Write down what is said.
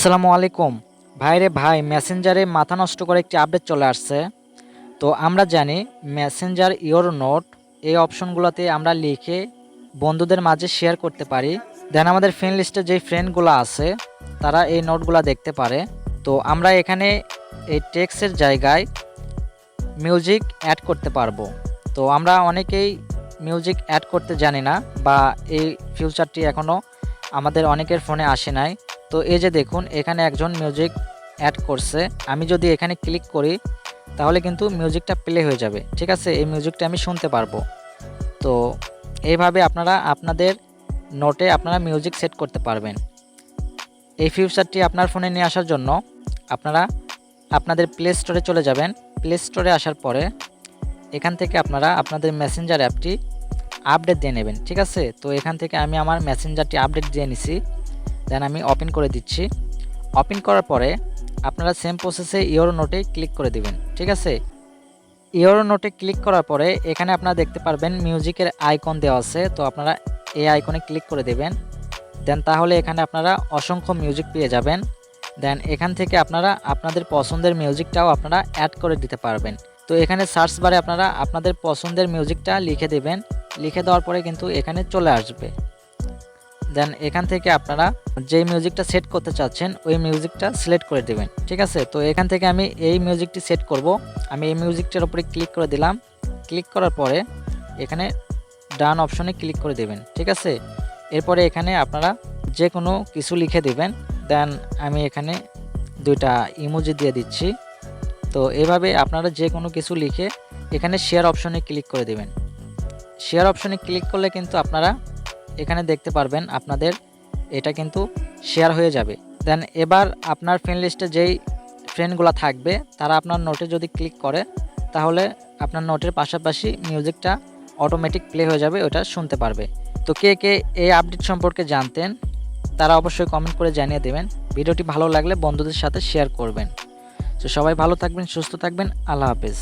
আসসালামু আলাইকুম। ভাইরে ভাই, মেসেঞ্জারে মাথা নষ্ট করে একটি আপডেট চলে আসছে। তো আমরা জানি মেসেঞ্জার ইওর নোট, এই অপশনগুলোতে আমরা লিখে বন্ধুদের মাঝে শেয়ার করতে পারি। দেন আমাদের ফ্রেন্ড লিস্টে যেই ফ্রেন্ডগুলো আছে, তারা এই নোটগুলো দেখতে পারে। তো আমরা এখানে এই টেক্সের জায়গায় মিউজিক অ্যাড করতে পারব। তো আমরা অনেকেই মিউজিক অ্যাড করতে জানি না বা এই ফিউচারটি এখনও আমাদের অনেকের ফোনে আসে নাই। তো এই যে দেখুন, এখানে একজন মিউজিক অ্যাড করছে। আমি যদি এখানে ক্লিক করি, তাহলে কিন্তু মিউজিকটা প্লে হয়ে যাবে। ঠিক আছে? এই মিউজিকটা আমি শুনতে পারব। তো এইভাবে আপনারা আপনাদের নোটে আপনারা মিউজিক সেট করতে পারবেন। এই ফিউচারটি আপনার ফোনে নিয়ে আসার জন্য আপনারা আপনাদের প্লে স্টোরে চলে যাবেন। প্লে স্টোরে আসার পরে এখান থেকে আপনারা আপনাদের মেসেঞ্জার অ্যাপটি আপডেট দিয়ে নেবেন। ঠিক আছে? তো এখান থেকে আমি আমার মেসেঞ্জারটি আপডেট দিয়ে নিছি। দেন আমি ওপেন করে দিচ্ছি। ওপেন করার পরে আপনারা সেম প্রসেসে ইওরো নোটে ক্লিক করে দিবেন, ঠিক আছে? ইওরো নোটে ক্লিক করার পরে এখানে আপনারা দেখতে পারবেন মিউজিকের আইকন দেওয়া আছে, তো আপনারা এই আইকনে ক্লিক করে দেবেন। দেন তাহলে এখানে আপনারা অসংখ্য মিউজিক পেয়ে যাবেন। দেন এখান থেকে আপনারা আপনাদের পছন্দের মিউজিকটাও আপনারা অ্যাড করে দিতে পারবেন। তো এখানে সার্চ বারে আপনারা আপনাদের পছন্দের মিউজিকটা লিখে দেবেন। লিখে দেওয়ার পরে কিন্তু এখানে চলে আসবে। দেন এখান থেকে আপনারা যেই মিউজিকটা সেট করতে চাচ্ছেন, ওই মিউজিকটা সিলেক্ট করে দেবেন, ঠিক আছে? তো এখান থেকে আমি এই মিউজিকটি সেট করব। আমি এই মিউজিকটার উপরে ক্লিক করে দিলাম। ক্লিক করার পরে এখানে ডান অপশনে ক্লিক করে দেবেন, ঠিক আছে? এরপরে এখানে আপনারা যে কোনো কিছু লিখে দেবেন। দেন আমি এখানে দুইটা ইমোজি দিয়ে দিচ্ছি। তো এভাবে আপনারা যে কোনো কিছু লিখে এখানে শেয়ার অপশনে ক্লিক করে দেবেন। শেয়ার অপশনে ক্লিক করলে কিন্তু আপনারা এখানে দেখতে পারবেন আপনাদের এটা কিন্তু শেয়ার হয়ে যাবে। দেন এবার আপনার ফ্রেন্ড লিস্টে যেই ফ্রেন্ডগুলো থাকবে, তারা আপনার নোটে যদি ক্লিক করে, তাহলে আপনার নোটের পাশাপাশি মিউজিকটা অটোমেটিক প্লে হয়ে যাবে, ওটা শুনতে পারবে। তো কে কে এই আপডেট সম্পর্কে জানতেন, তারা অবশ্যই কমেন্ট করে জানিয়ে দেবেন। ভিডিওটি ভালো লাগলে বন্ধুদের সাথে শেয়ার করবেন। তো সবাই ভালো থাকবেন, সুস্থ থাকবেন, আল্লাহ হাফেজ।